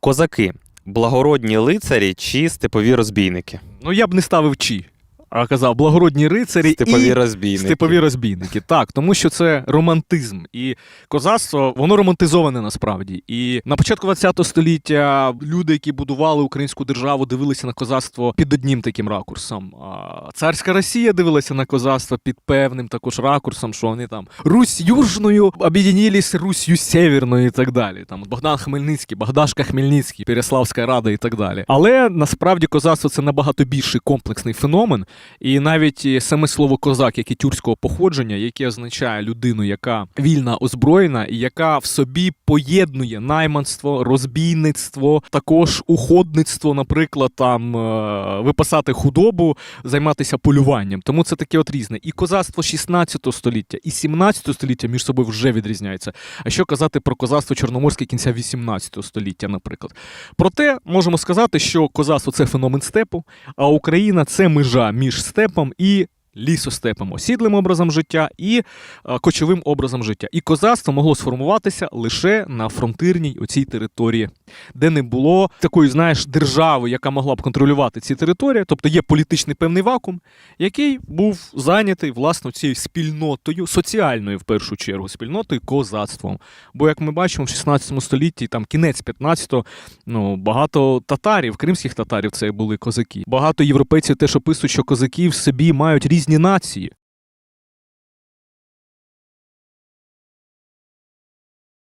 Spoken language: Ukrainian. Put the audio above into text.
Козаки благородні лицарі чи степові розбійники? Ну я б не ставив чи, а казав благородні рицарі Степові і розбійники. степові розбійники. Так, тому що це романтизм. І козацтво, воно романтизоване насправді. І на початку ХХ століття люди, які будували українську державу, дивилися на козацтво під одним таким ракурсом. А царська Росія дивилася на козацтво під певним також ракурсом, що вони там Русь Южною об'єднілись Русью Северною і так далі. Там Богдан Хмельницький, Богдашка Хмельницький, Переславська Рада і так далі. Але насправді козацтво це набагато більший комплексний феномен. І навіть саме слово козак, як і тюркського походження, яке означає людину, яка вільна, озброєна, і яка в собі поєднує найманство, розбійництво, також уходництво, наприклад, там е, випасати худобу, займатися полюванням. Тому це таке от різне. І козацтво 16 століття, і 17 століття між собою вже відрізняються. А що казати про козацтво чорноморське кінця 18 століття, наприклад. Проте можемо сказати, що козацтво це феномен степу, а Україна це межа між степом і лісостепом, осідлим образом життя і е, кочовим образом життя. І козацтво могло сформуватися лише на фронтирній оцій території, де не було такої, знаєш, держави, яка могла б контролювати ці території. Тобто є політичний певний вакуум, який був зайнятий власне цією спільнотою, соціальною в першу чергу, спільнотою козацтвом. Бо, як ми бачимо, в 16 столітті, там кінець 15-го, ну багато татарів, кримських татарів, це були козаки. Багато європейців теж описують, що козаки в собі мають різні нації.